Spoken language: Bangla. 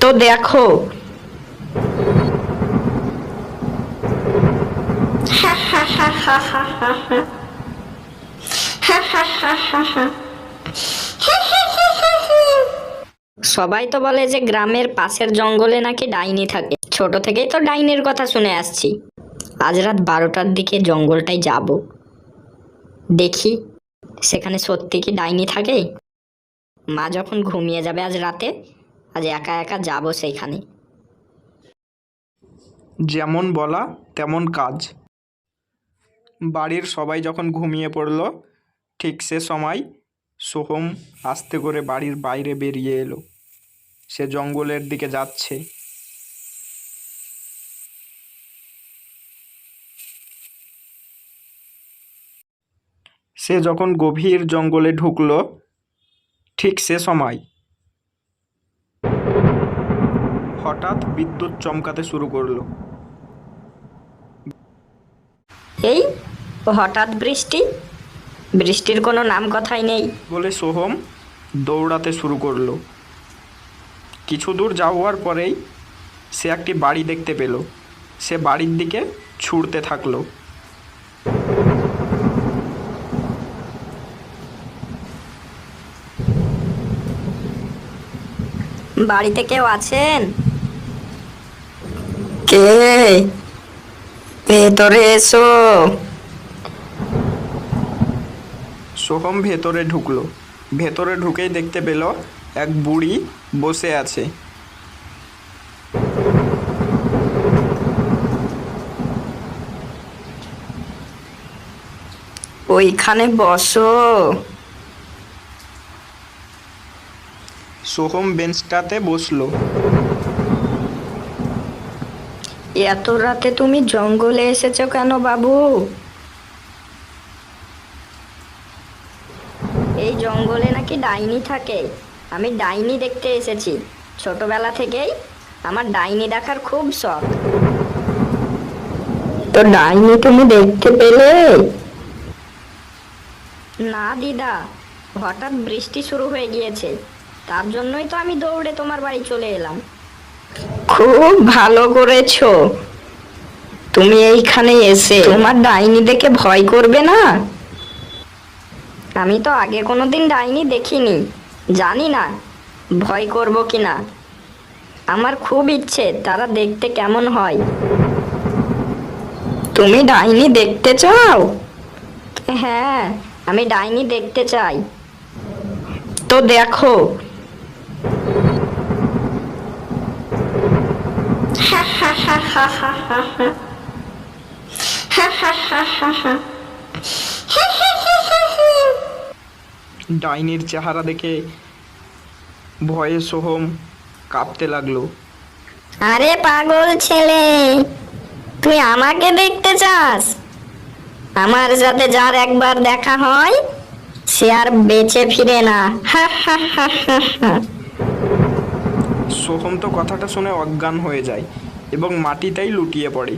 তো দেখো। সবাই তো বলে যে গ্রামের পাশের জঙ্গলে নাকি ডাইনি থাকে। ছোট থেকেই তো ডাইনির কথা শুনে আসছি। আজ রাত বারোটার দিকে জঙ্গলটায় যাব। দেখি, সেখানে সত্যি কি ডাইনি থাকে? মা যখন ঘুমিয়ে যাবে আজ রাতে আজ একা একা যাব সেইখানে। যেমন বলা, তেমন কাজ। বাড়ির সবাই যখন ঘুমিয়ে পড়ল, ঠিক সে সময় সোহম আস্তে করে বাড়ির বাইরে বেরিয়ে এলো। সে জঙ্গলের দিকে যাচ্ছে। সে যখন গভীর জঙ্গলে ঢুকলো, ঠিক সে সময় হঠাৎ বিদ্যুৎ চমকাতে শুরু করল। এই হঠাৎ বৃষ্টি? বৃষ্টির কোনো নাম কথাই নেই। বলে সোহম দৌড়াতে শুরু করল। কিছু দূর যাওয়ার পরেই সে একটি বাড়ি দেখতে পেল। সে বাড়ির দিকে ছুটতে থাকল। বাড়িতে কেউ আছেন? কে? ভেতরে এসো। সোহম ভেতরে ঢুকলো। ভেতরে ঢুকেই দেখতে পেল এক বুড়ি বসে আছে। ওইখানে বসো। সোহম বেঞ্চটাতে বসল। এত রাতে তুমি জঙ্গলে এসেছ কেন, বাবু? এই জঙ্গলে নাকি ডাইনি থাকে। আমি ডাইনি দেখতে এসেছি। ছোটবেলা থেকেই আমার ডাইনি দেখার খুব শখ। তো ডাইনি তুমি দেখতে পেলে? না, দিদা। হঠাৎ বৃষ্টি শুরু হয়ে গিয়েছে। তার জন্যই তো আমি দৌড়ে তোমার বাড়ি চলে এলাম। খুব ভালো করেছ। তুমি এইখানে এসে তোমার ডাইনি দেখে ভয় করবে না? আমি তো আগে কোনোদিন ডাইনি দেখিনি, জানি না ভয় করব কি না আমার খুব ইচ্ছে তারা দেখতে কেমন হয়। তুমি ডাইনি দেখতে চাও? হ্যাঁ আমি ডাইনি দেখতে চাই। তো দেখো ডাইনির চেহারা দেখে ভয়ে সোহম কাঁপতে লাগল। আরে পাগল ছেলে তুই আমাকে দেখতে চাস? আমার সাথে যার একবার দেখা হয় সে আর বেঁচে ফিরে না। সোহম তো কথাটা শুনে অজ্ঞান হয়ে যায়। এবং মাটিটাই লুটিয়ে পড়ে